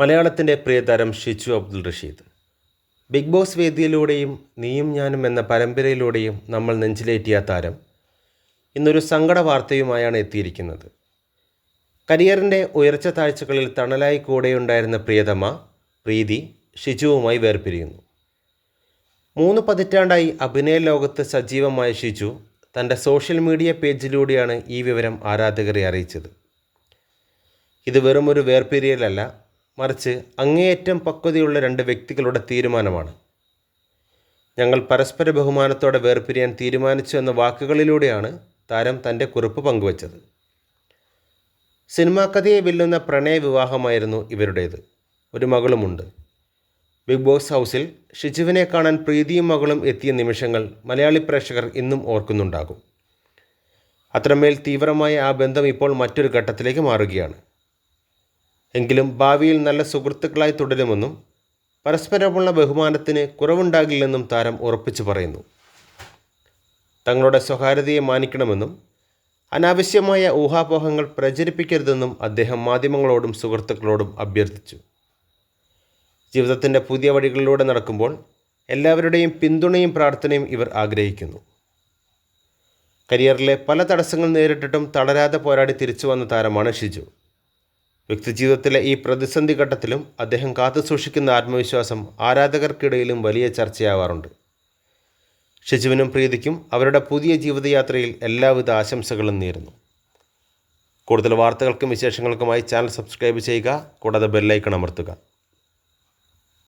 മലയാളത്തിന്റെ പ്രിയതാരം Shiju Abdul Rasheed. Bigg Boss വേദിയിലൂടെയും നീയും ഞാനും എന്ന പരമ്പരയിലൂടെയും നമ്മൾ നെഞ്ചിലേറ്റിയ താരം ഇന്നൊരു സങ്കട വാർത്തയുമായാണ് എത്തിയിരിക്കുന്നത്. കരിയറിന്റെ ഉയർച്ച താഴ്ചകളിൽ തണലായി കൂടെയുണ്ടായിരുന്ന പ്രിയതമ പ്രീതി ഷിജുവുമായി വേർപിരിയുന്നു. മൂന്ന് പതിറ്റാണ്ടായി അഭിനയ ലോകത്ത് സജീവമായ ഷിജു തന്റെ സോഷ്യൽ മീഡിയ പേജിലൂടെയാണ് ഈ വിവരം ആരാധകരെ അറിയിച്ചത്. ഇത് വെറുമൊരു വേർപിരിയലല്ല മറിച്ച് അങ്ങേയറ്റം പക്വതയുള്ള രണ്ട് വ്യക്തികളുടെ തീരുമാനമാണ്. ഞങ്ങൾ പരസ്പര ബഹുമാനത്തോടെ വേർപിരിയാൻ തീരുമാനിച്ചു എന്ന വാക്കുകളിലൂടെയാണ് താരം തന്റെ കുറിപ്പ് പങ്കുവച്ചത്. സിനിമാ കഥയെ വെല്ലുന്ന പ്രണയ വിവാഹമായിരുന്നു ഇവരുടേത്. ഒരു മകളുമുണ്ട്. ബിഗ് ബോസ് ഹൗസിൽ ഷിജുവിനെ കാണാൻ പ്രീതിയും മകളും എത്തിയ നിമിഷങ്ങൾ മലയാളി പ്രേക്ഷകർ ഇന്നും ഓർക്കുന്നുണ്ടാകും. അത്രമേൽ തീവ്രമായ ആ ബന്ധം ഇപ്പോൾ മറ്റൊരു ഘട്ടത്തിലേക്ക് മാറുകയാണ്. എങ്കിലും ഭാവിയിൽ നല്ല സുഹൃത്തുക്കളായി തുടരുമെന്നും പരസ്പരമുള്ള ബഹുമാനത്തിന് കുറവുണ്ടാകില്ലെന്നും താരം ഉറപ്പിച്ചു പറയുന്നു. തങ്ങളുടെ സ്വകാര്യതയെ മാനിക്കണമെന്നും അനാവശ്യമായ ഊഹാപോഹങ്ങൾ പ്രചരിപ്പിക്കരുതെന്നും അദ്ദേഹം മാധ്യമങ്ങളോടും സുഹൃത്തുക്കളോടും അഭ്യർത്ഥിച്ചു. ജീവിതത്തിന്റെ പുതിയ വഴികളിലൂടെ നടക്കുമ്പോൾ എല്ലാവരുടെയും പിന്തുണയും പ്രാർത്ഥനയും ഇവർ ആഗ്രഹിക്കുന്നു. കരിയറിലെ പല തടസ്സങ്ങൾ നേരിട്ടിട്ടും തളരാതെ പോരാടി തിരിച്ചു വന്ന താരമാണ് ഷിജു. വ്യക്തിജീവിതത്തിലെ ഈ പ്രതിസന്ധി ഘട്ടത്തിലും അദ്ദേഹം കാത്തുസൂക്ഷിക്കുന്ന ആത്മവിശ്വാസം ആരാധകർക്കിടയിലും വലിയ ചർച്ചയാവാറുണ്ട്. ഷിജുവിനും പ്രീതിക്കും അവരുടെ പുതിയ ജീവിതയാത്രയിൽ എല്ലാവിധ ആശംസകളും നേരുന്നു. കൂടുതൽ വാർത്തകൾക്കും വിശേഷങ്ങൾക്കുമായി ചാനൽ സബ്സ്ക്രൈബ് ചെയ്യുക കൂടാതെ ബെല്ലൈക്കൺ അമർത്തുക.